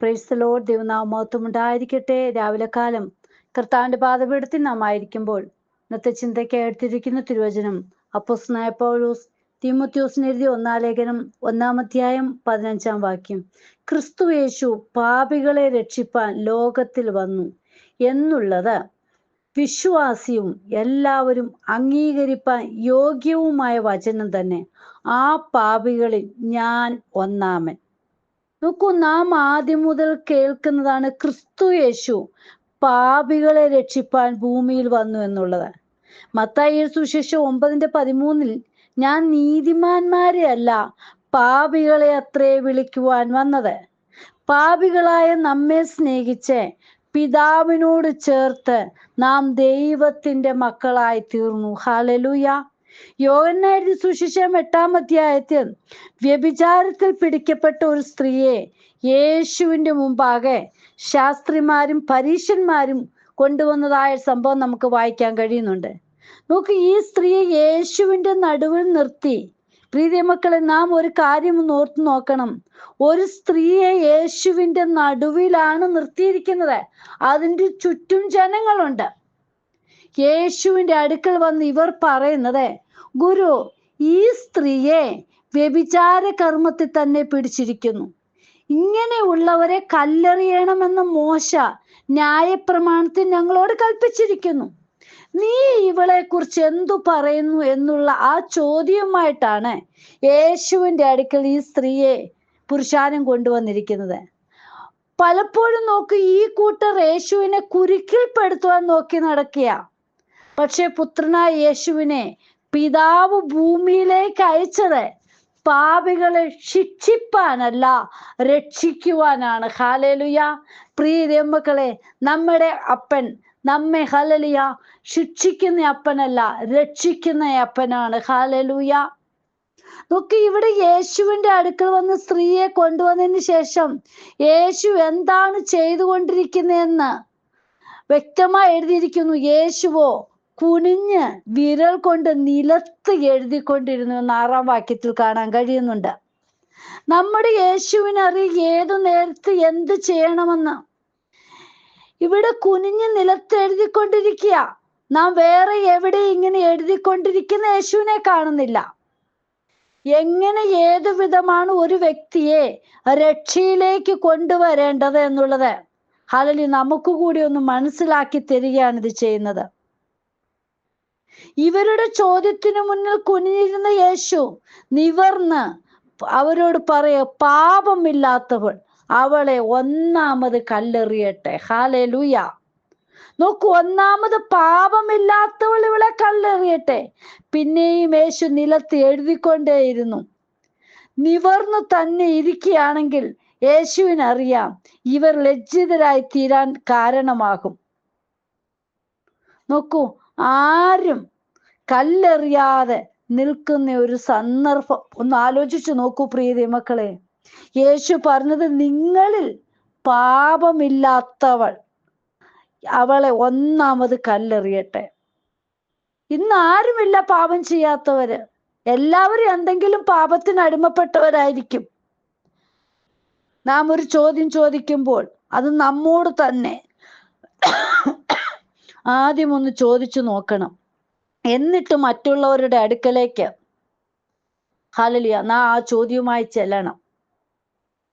പ്രൈസ്തലോ ദൈവനാമത്വം ഉണ്ടായിരിക്കട്ടെ. രാവിലെ കാലം കർത്താവിന്റെ പാതപീഠത്തിൽ നാം ആയിരിക്കുമ്പോൾ ഇന്നത്തെ ചിന്തയ്ക്ക് എടുത്തിരിക്കുന്ന തിരുവചനം അപ്പോസ്നായ പൗലൂസ് തിമോത്യോസിന് എഴുതിയ ഒന്നാം ലേഖനം ഒന്നാം അധ്യായം പതിനഞ്ചാം വാക്യം. ക്രിസ്തു യേശു പാപികളെ രക്ഷിപ്പാൻ ലോകത്തിൽ വന്നു എന്നുള്ളത് വിശ്വാസിയും എല്ലാവരും അംഗീകരിപ്പാൻ യോഗ്യവുമായ വചനം തന്നെ. ആ പാപികളിൽ ഞാൻ ഒന്നാമൻ. നോക്കൂ നാം ആദ്യം മുതൽ കേൾക്കുന്നതാണ് ക്രിസ്തു യേശു പാപികളെ രക്ഷിപ്പാൻ ഭൂമിയിൽ വന്നു എന്നുള്ളത്. മത്തായി സുശേഷം ഒമ്പതിന്റെ പതിമൂന്നിൽ ഞാൻ നീതിമാന്മാരെ അല്ല പാപികളെ അത്രേ വിളിക്കുവാൻ വന്നത്. പാപികളായ നമ്മെ സ്നേഹിച്ച് പിതാവിനോട് ചേർത്ത് നാം ദൈവത്തിന്റെ മക്കളായി തീർന്നു. ഹാലലുയ യോഹന്നാരി സുശിഷം എട്ടാം അധ്യായത്തിൽ വ്യഭിചാരത്തിൽ പിടിക്കപ്പെട്ട ഒരു സ്ത്രീയെ യേശുവിന്റെ മുമ്പാകെ ശാസ്ത്രിമാരും പരീശന്മാരും കൊണ്ടുവന്നതായ സംഭവം നമുക്ക് വായിക്കാൻ കഴിയുന്നുണ്ട്. നോക്ക് ഈ സ്ത്രീയെ യേശുവിന്റെ നടുവിൽ നിർത്തി. പ്രീതി മക്കളെ നാം ഒരു കാര്യം ഓർത്തു നോക്കണം. ഒരു സ്ത്രീയെ യേശുവിന്റെ നടുവിലാണ് നിർത്തിയിരിക്കുന്നത്. അതിന്റെ ചുറ്റും ജനങ്ങളുണ്ട്. യേശുവിന്റെ അടുക്കൽ വന്ന് ഇവർ പറയുന്നത് ഗുരു ഈ സ്ത്രീയെ വ്യഭിചാര കർമ്മത്തിൽ തന്നെ പിടിച്ചിരിക്കുന്നു. ഇങ്ങനെയുള്ളവരെ കല്ലെറിയണമെന്ന് മോശ ന്യായപ്രമാണത്തിൽ ഞങ്ങളോട് കൽപ്പിച്ചിരിക്കുന്നു. നീ ഇവളെ കുറിച്ച് എന്തു പറയുന്നു എന്നുള്ള ആ ചോദ്യവുമായിട്ടാണ് യേശുവിന്റെ അടുക്കൽ ഈ സ്ത്രീയെ പുരുഷാരം കൊണ്ടുവന്നിരിക്കുന്നത്. പലപ്പോഴും നോക്ക് ഈ കൂട്ടർ യേശുവിനെ കുരുക്കിൽപ്പെടുത്തുവാൻ നോക്കി നടക്കുക പക്ഷെ പുത്രനായ യേശുവിനെ പിതാവ് ഭൂമിയിലേക്ക് അയച്ചത് പാപികളെ ശിക്ഷിപ്പാനല്ല രക്ഷിക്കുവാനാണ്. ഹാലേലുയ പ്രിയ നമ്മുടെ അപ്പൻ നമ്മെ ഹലലിയ ശിക്ഷിക്കുന്ന അപ്പനല്ല രക്ഷിക്കുന്ന അപ്പനാണ്. ഹാലലൂയ നോക്കി ഇവിടെ യേശുവിന്റെ അടുക്കൽ വന്ന് സ്ത്രീയെ കൊണ്ടുവന്നതിന് ശേഷം യേശു എന്താണ് ചെയ്തുകൊണ്ടിരിക്കുന്നതെന്ന് വ്യക്തമായി എഴുതിയിരിക്കുന്നു. യേശുവോ കുനിഞ്ഞ് വിരൽ കൊണ്ട് നിലത്ത് എഴുതിക്കൊണ്ടിരുന്നു ആറാം വാക്യത്തിൽ കാണാൻ കഴിയുന്നുണ്ട്. നമ്മുടെ യേശുവിനറിയ ഏതു നേരത്ത് എന്ത് ചെയ്യണമെന്ന്? ഇവിടെ കുനിഞ്ഞ് നിലത്ത് എഴുതിക്കൊണ്ടിരിക്കുക. നാം വേറെ എവിടെ ഇങ്ങനെ എഴുതിക്കൊണ്ടിരിക്കുന്ന യേശുവിനെ കാണുന്നില്ല. എങ്ങനെ ഏതു വിധമാണ് ഒരു വ്യക്തിയെ രക്ഷയിലേക്ക് കൊണ്ടുവരേണ്ടത് എന്നുള്ളത്? ഹലലി നമുക്ക് കൂടി ഒന്ന് മനസ്സിലാക്കി തരികയാണ് ഇത് ചെയ്യുന്നത്. ഇവരുടെ ചോദ്യത്തിനു മുന്നിൽ കുനിഞ്ഞിരുന്ന യേശു നിവർന്ന് അവരോട് പറയ പാപമില്ലാത്തവൾ അവളെ ഒന്നാമത് കല്ലെറിയട്ടെ. ഹാലേ ലൂയ നോക്കൂ ഒന്നാമത് പാപമില്ലാത്തവൾ ഇവളെ കല്ലെറിയട്ടെ. പിന്നെയും യേശു നിലത്ത് എഴുതിക്കൊണ്ടേയിരുന്നു. നിവർന്നു തന്നെ ഇരിക്കുകയാണെങ്കിൽ യേശുവിനറിയാം ഇവർ ലജ്ജിതരായി തീരാൻ കാരണമാകും. നോക്കൂ ആരും കല്ലെറിയാതെ നിൽക്കുന്ന ഒരു സന്ദർഭം. ഒന്ന് ആലോചിച്ചു നോക്കൂ പ്രിയ മക്കളെ. യേശു പറഞ്ഞത് നിങ്ങളിൽ പാപമില്ലാത്തവൾ അവളെ ഒന്നാമത് കല്ലെറിയട്ടെ. ഇന്ന് ആരുമില്ല പാപം ചെയ്യാത്തവര്? എല്ലാവരും എന്തെങ്കിലും പാപത്തിന് അടിമപ്പെട്ടവരായിരിക്കും. നാം ഒരു ചോദ്യം ചോദിക്കുമ്പോൾ അത് നമ്മോട് തന്നെ ആദ്യം ഒന്ന് ചോദിച്ചു നോക്കണം. എന്നിട്ട് മറ്റുള്ളവരുടെ അടുക്കലേക്ക്. ഹലലിയ നാ ആ ചോദ്യവുമായി ചെല്ലണം.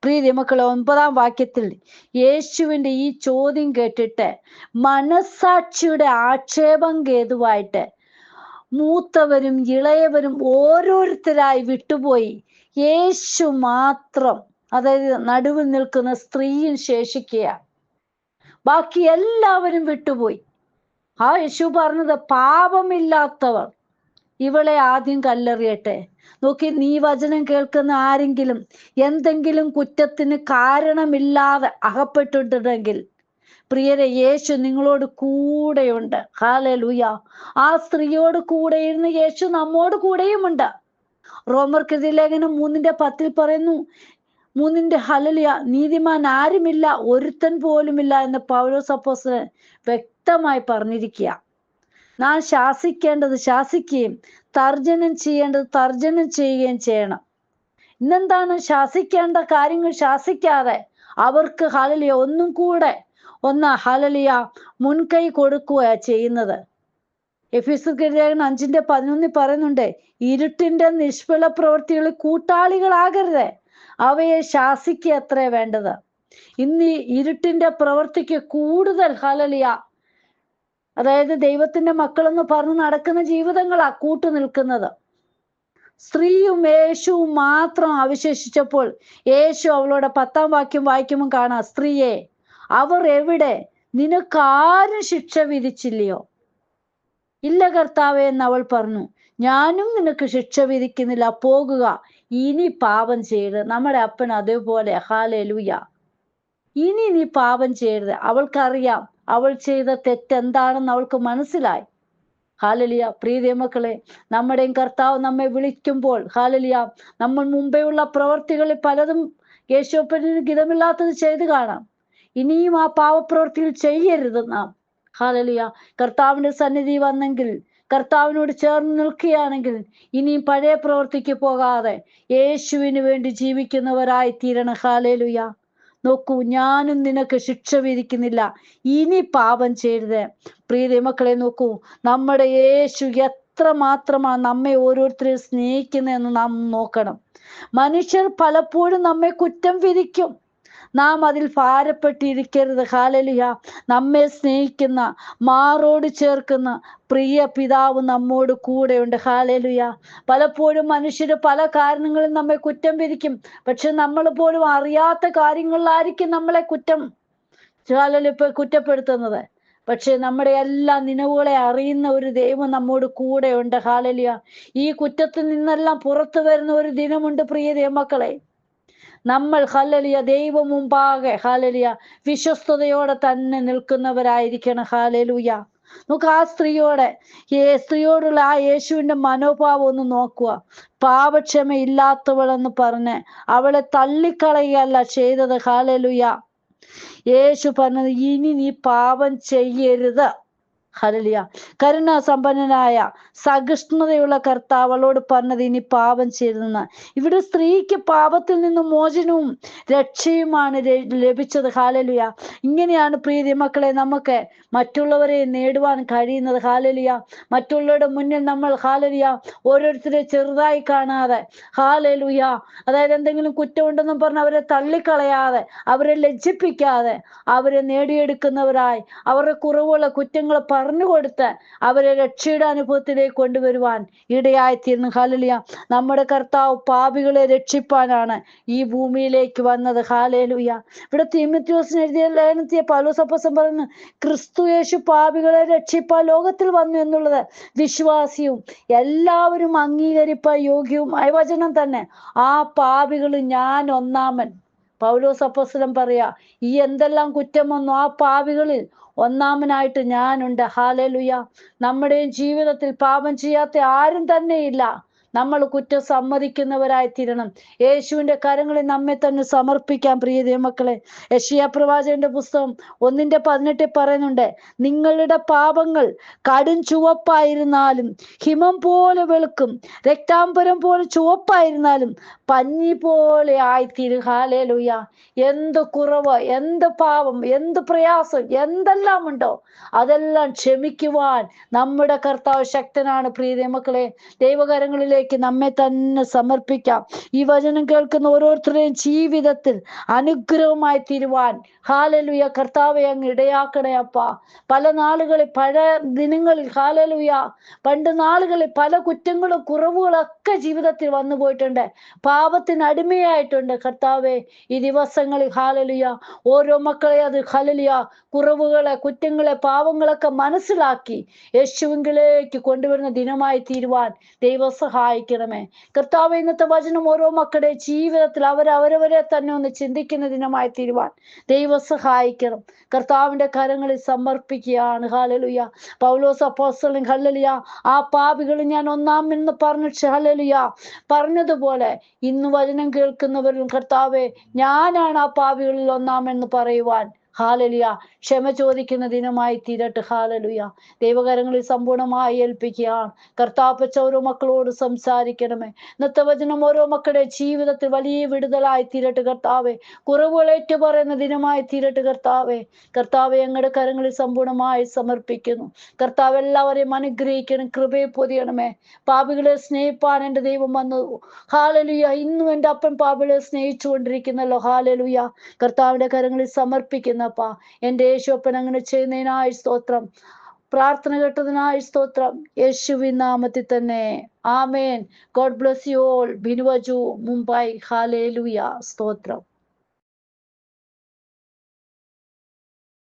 പ്രീതി മക്കളെ ഒൻപതാം വാക്യത്തിൽ യേശുവിന്റെ ഈ ചോദ്യം കേട്ടിട്ട് മനസാക്ഷിയുടെ ആക്ഷേപം കേതുവായിട്ട് മൂത്തവരും ഇളയവരും ഓരോരുത്തരായി വിട്ടുപോയി. യേശു മാത്രം അതായത് നടുവിൽ നിൽക്കുന്ന സ്ത്രീയും ശേഷിക്കുക ബാക്കി എല്ലാവരും വിട്ടുപോയി. ആ യേശു പറഞ്ഞത് പാപമില്ലാത്തവർ ഇവളെ ആദ്യം കല്ലെറിയട്ടെ. നോക്കി നീ വചനം കേൾക്കുന്ന ആരെങ്കിലും എന്തെങ്കിലും കുറ്റത്തിന് കാരണമില്ലാതെ അകപ്പെട്ടിട്ടുണ്ടെങ്കിൽ പ്രിയരെ യേശു നിങ്ങളോട് കൂടെയുണ്ട്. ഹാലെ ലൂയ ആ സ്ത്രീയോട് കൂടെ ഇരുന്ന് യേശു നമ്മോട് കൂടെയുമുണ്ട്. റോമർ കൃതിലേഖനം മൂന്നിന്റെ പത്തിൽ പറയുന്നു മൂന്നിന്റെ ഹലലിയ നീതിമാൻ ആരുമില്ല ഒരുത്തൻ പോലുമില്ല എന്ന് പൗലോസ് അപ്പോസ്തലൻ വ്യക്തമായി പറഞ്ഞിരിക്കുക. നാം ശാസിക്കേണ്ടത് ശാസിക്കുകയും തർജനം ചെയ്യേണ്ടത് തർജനം ചെയ്യുകയും ചെയ്യണം. ഇന്നെന്താണ്? ശാസിക്കേണ്ട കാര്യങ്ങൾ ശാസിക്കാതെ അവർക്ക് ഹലലിയ ഒന്നും കൂടെ ഒന്ന് ഹലലിയ മുൻകൈ കൊടുക്കുക ചെയ്യുന്നത്. എഫീസുകാരൻ അഞ്ചിന്റെ പതിനൊന്നിൽ പറയുന്നുണ്ട് ഇരുട്ടിന്റെ നിഷ്ഫല പ്രവൃത്തികൾ കൂട്ടാളികളാകരുത് അവയെ ശാസിക്കുക അത്രേ വേണ്ടത്. ഇന്ന് ഇരുട്ടിന്റെ പ്രവൃത്തിക്ക് കൂടുതൽ ഹലലിയ അതായത് ദൈവത്തിന്റെ മക്കളെന്ന് പറഞ്ഞ് നടക്കുന്ന ജീവിതങ്ങളാ കൂട്ടു നിൽക്കുന്നത്. സ്ത്രീയും യേശുവും മാത്രം അവശേഷിച്ചപ്പോൾ യേശു അവളോട് പത്താം വാക്യം വായിക്കുമ്പോൾ കാണാം സ്ത്രീയെ അവർ എവിടെ? നിനക്കാരും ശിക്ഷ വിധിച്ചില്ലയോ? ഇല്ല കർത്താവെ എന്ന് അവൾ പറഞ്ഞു. ഞാനും നിനക്ക് ശിക്ഷ വിധിക്കുന്നില്ല. പോകുക. ഇനി പാപം ചെയ്യരുത്. നമ്മുടെ അപ്പൻ അതേപോലെ ഹാലേലൂയ. ഇനി നീ പാപം ചെയ്യരുത്. അവൾക്കറിയാം അവൾ ചെയ്ത തെറ്റെന്താണെന്ന് അവൾക്ക് മനസ്സിലായി. ഹാലലിയ പ്രീതിയ മക്കളെ നമ്മുടെയും കർത്താവ് നമ്മെ വിളിക്കുമ്പോൾ ഹാലലിയ നമ്മൾ മുമ്പേ ഉള്ള പ്രവർത്തികളിൽ പലതും യേശോപ്പനിന് ഗിതമില്ലാത്തത് ചെയ്തു കാണാം. ഇനിയും ആ പാവപ്രവർത്തികൾ ചെയ്യരുത് നാം. ഹാലലിയ കർത്താവിന്റെ സന്നിധി വന്നെങ്കിൽ കർത്താവിനോട് ചേർന്ന് നിൽക്കുകയാണെങ്കിൽ ഇനിയും പഴയ പ്രവൃത്തിക്ക് പോകാതെ യേശുവിന് വേണ്ടി ജീവിക്കുന്നവരായി തീരണം ഹാലേലുയ. നോക്കൂ ഞാനും നിനക്ക് ശിക്ഷ വിധിക്കുന്നില്ല. ഇനി പാപം ചെയ്യരുത്. പ്രീതി മക്കളെ നോക്കൂ നമ്മുടെ യേശു എത്ര മാത്രമാണ് നമ്മെ ഓരോരുത്തരെയും സ്നേഹിക്കുന്നതെന്ന് നാം നോക്കണം. മനുഷ്യർ പലപ്പോഴും നമ്മെ കുറ്റം വിധിക്കും. നാം അതിൽ ഭാരപ്പെട്ടിരിക്കരുത്. ഹാലലിയ നമ്മെ സ്നേഹിക്കുന്ന മാറോട് ചേർക്കുന്ന പ്രിയ പിതാവ് നമ്മോട് കൂടെയുണ്ട്. ഹാലലുയ പലപ്പോഴും മനുഷ്യർ പല കാരണങ്ങളിൽ നമ്മെ കുറ്റം വിധിക്കും. പക്ഷെ നമ്മൾ പോലും അറിയാത്ത കാര്യങ്ങളിലായിരിക്കും നമ്മളെ കുറ്റം ഹാലലിപ്പ കുറ്റപ്പെടുത്തുന്നത്. പക്ഷെ നമ്മുടെ എല്ലാ നിലവുകളെ അറിയുന്ന ഒരു ദൈവം നമ്മോട് കൂടെയുണ്ട്. ഹാലലിയ ഈ കുറ്റത്തിൽ നിന്നെല്ലാം പുറത്തു വരുന്ന ഒരു ദിനമുണ്ട് പ്രിയ ദൈവമക്കളെ. നമ്മൾ ഹാലലിയ ദൈവം മുമ്പാകെ ഹാലലിയ വിശ്വസ്തയോടെ തന്നെ നിൽക്കുന്നവരായിരിക്കണം. ഹാലലുയ നമുക്ക് ആ സ്ത്രീയോടെ സ്ത്രീയോടുള്ള ആ യേശുവിന്റെ മനോഭാവം ഒന്ന് നോക്കുക. പാപക്ഷമ ഇല്ലാത്തവളെന്ന് പറഞ്ഞ് അവളെ തള്ളിക്കളയല്ല ചെയ്തത്. ഹാലലുയ യേശു പറഞ്ഞത് ഇനി നീ പാപം ചെയ്യരുത്. ഹലലിയ കരുണാസമ്പന്നനായ സഹിഷ്ണുതയുള്ള കർത്താവ് അവളോട് പറഞ്ഞത് ഇനി പാപം ചെയ്തെന്ന് ഇവിടെ സ്ത്രീക്ക് പാപത്തിൽ നിന്ന് മോചനവും രക്ഷയുമാണ് ലഭിച്ചത്. ഹാലലിയ. ഇങ്ങനെയാണ് പ്രീതി മക്കളെ നമുക്ക് മറ്റുള്ളവരെ നേടുവാൻ കഴിയുന്നത്. ഹാലലിയ. മറ്റുള്ളവരുടെ മുന്നിൽ നമ്മൾ ഹാലലിയ ഓരോരുത്തരെ ചെറുതായി കാണാതെ. ഹാലലുയ. അതായത് എന്തെങ്കിലും കുറ്റം ഉണ്ടെന്നും പറഞ്ഞ് അവരെ തള്ളിക്കളയാതെ അവരെ ലജ്ജിപ്പിക്കാതെ അവരെ നേടിയെടുക്കുന്നവരായി. അവരുടെ കുറവുള്ള കുറ്റങ്ങൾ പറഞ്ഞു കൊടുത്ത് അവരെ രക്ഷയുടെ അനുഭവത്തിലേക്ക് കൊണ്ടുവരുവാൻ ഇടയായിത്തീർന്നു. ഹാലലിയ നമ്മുടെ കർത്താവ് പാപികളെ രക്ഷിപ്പാനാണ് ഈ ഭൂമിയിലേക്ക് വന്നത്. ഹാലേലുയ ഇവിടെ തിമിത്യോസിന് എഴുതിയ ലേനത്തിയ പൗലോസപ്പസം പറയുന്നു ക്രിസ്തു യേശു പാപികളെ രക്ഷിപ്പാൻ ലോകത്തിൽ വന്നു എന്നുള്ളത് വിശ്വാസിയും എല്ലാവരും അംഗീകരിപ്പാൻ യോഗ്യവുമായ വചനം തന്നെ. ആ പാപികൾ ഞാൻ ഒന്നാമൻ. പൗലോസ് അപ്പോസ്തലൻ പറയാ ഈ എന്തെല്ലാം കുറ്റം വന്നു? ആ പാപികളിൽ ഒന്നാമനായിട്ട് ഞാനുണ്ട്. ഹാലലുയ നമ്മുടെയും ജീവിതത്തിൽ പാപം ചെയ്യാത്ത ആരും തന്നെയില്ല. നമ്മൾ കുറ്റം സമ്മതിക്കുന്നവരായി തീരണം യേശുവിന്റെ കരങ്ങളിൽ നമ്മെ തന്നെ സമർപ്പിക്കാം പ്രിയ ദൈവമക്കളെ. യഷിയ പ്രവാചകന്റെ പുസ്തകം ഒന്നിന്റെ പതിനെട്ടിൽ പറയുന്നുണ്ട് നിങ്ങളുടെ പാപങ്ങൾ കടും ചുവപ്പായിരുന്നാലും ഹിമം പോലെ വെളുക്കും രക്താംബരം പോലെ ചുവപ്പായിരുന്നാലും പഞ്ഞി പോലെ ആയിത്തീരും. ഹാലേലുയ എന്ത് കുറവ് എന്ത് പാപം എന്ത് പ്രയാസം എന്തെല്ലാം ഉണ്ടോ? അതെല്ലാം ക്ഷമിക്കുവാൻ നമ്മുടെ കർത്താവ് ശക്തനാണ് പ്രിയ മക്കളെ. ദൈവകരങ്ങളിലേക്ക് നമ്മെ തന്നെ സമർപ്പിക്കാം. ഈ വചനം കേൾക്കുന്ന ഓരോരുത്തരുടെയും ജീവിതത്തിൽ അനുഗ്രഹമായി തീരുവാൻ. ഹാലലുയ കർത്താവെ അങ്ങ് ഇടയാക്കണേ അപ്പ. പല നാളുകളിൽ പഴയ ദിനങ്ങളിൽ ഹാലലുയ പണ്ട് നാളുകളിൽ പല കുറ്റങ്ങളും കുറവുകളൊക്കെ ജീവിതത്തിൽ വന്നു പോയിട്ടുണ്ട്. പാപത്തിന് അടിമയായിട്ടുണ്ട് കർത്താവെ ഈ ദിവസങ്ങളിൽ ഹാലലിയ. ഓരോ മക്കളെ അത് ഹലലിയ കുറവുകളെ കുറ്റങ്ങളെ പാവങ്ങളൊക്കെ മനസ്സിലാക്കി യേശുവിങ്കിലേക്ക് കൊണ്ടുവരുന്ന ദിനമായി തീരുവാൻ ദൈവം സഹായിക്കണമേ. കർത്താവ് ഇന്നത്തെ വചനം ഓരോ മക്കളുടെ ജീവിതത്തിൽ അവർ അവരവരെ തന്നെ ഒന്ന് ചിന്തിക്കുന്ന ദിനമായി തീരുവാൻ ദൈവം സഹായിക്കണം. കർത്താവിന്റെ കരങ്ങളിൽ സമർപ്പിക്കുകയാണ് ഹാലലുയ. പൗലോസ് അപ്പോസ്തലൻ ഹല്ലലിയ ആ പാപികൾ ഞാൻ ഒന്നാം എന്ന് പറഞ്ഞു ഹലലിയ പറഞ്ഞതുപോലെ ഇന്ന് വചനം കേൾക്കുന്നവരും കർത്താവെ ഞാനാണ് ആ പാപികളിൽ ഒന്നാമെന്ന് പറയുവാൻ ഹാലലുയ. ക്ഷമ ചോദിക്കുന്ന ദിനമായി തീരട്ട് ഹാലലുയ. ദൈവകരങ്ങളിൽ സമ്പൂർണമായി ഏൽപ്പിക്കുകയാണ്. കർത്താപ്പച്ച ഓരോ മക്കളോട് സംസാരിക്കണമേ. ഇന്നത്തെ വചനം ഓരോ മക്കളുടെ ജീവിതത്തിൽ വലിയ വിടുതലായി തീരട്ട് കർത്താവെ. കുറവുകൾ ഏറ്റുപറയുന്ന ദിനമായി തീരട്ട് കർത്താവെ. കർത്താവെ ഞങ്ങളുടെ കരങ്ങളിൽ സമ്പൂർണമായി സമർപ്പിക്കുന്നു. കർത്താവ് എല്ലാവരെയും അനുഗ്രഹിക്കണം കൃപയെ പൊതിയണമേ. പാപികളെ സ്നേഹിപ്പാൻ എന്റെ ദൈവം വന്നു. ഹാലലുയ ഇന്നും എന്റെ അപ്പൻ പാപികളെ സ്നേഹിച്ചു കൊണ്ടിരിക്കുന്നല്ലോ ഹാലലുയ. കർത്താവിന്റെ കരങ്ങളിൽ സമർപ്പിക്കുന്നപ്പാ എന്റെ യേശുപ്പൻ അങ്ങനെ ചെയ്യുന്നതിനായി സ്തോത്രം. പ്രാർത്ഥന കേട്ടതിനായി സ്തോത്രം. യേശുവിൻ നാമത്തിൽ തന്നെ. ആമേൻ. God bless you all. ബിനുവജു Mumbai. ഹാലേലുയ. സ്തോത്രം.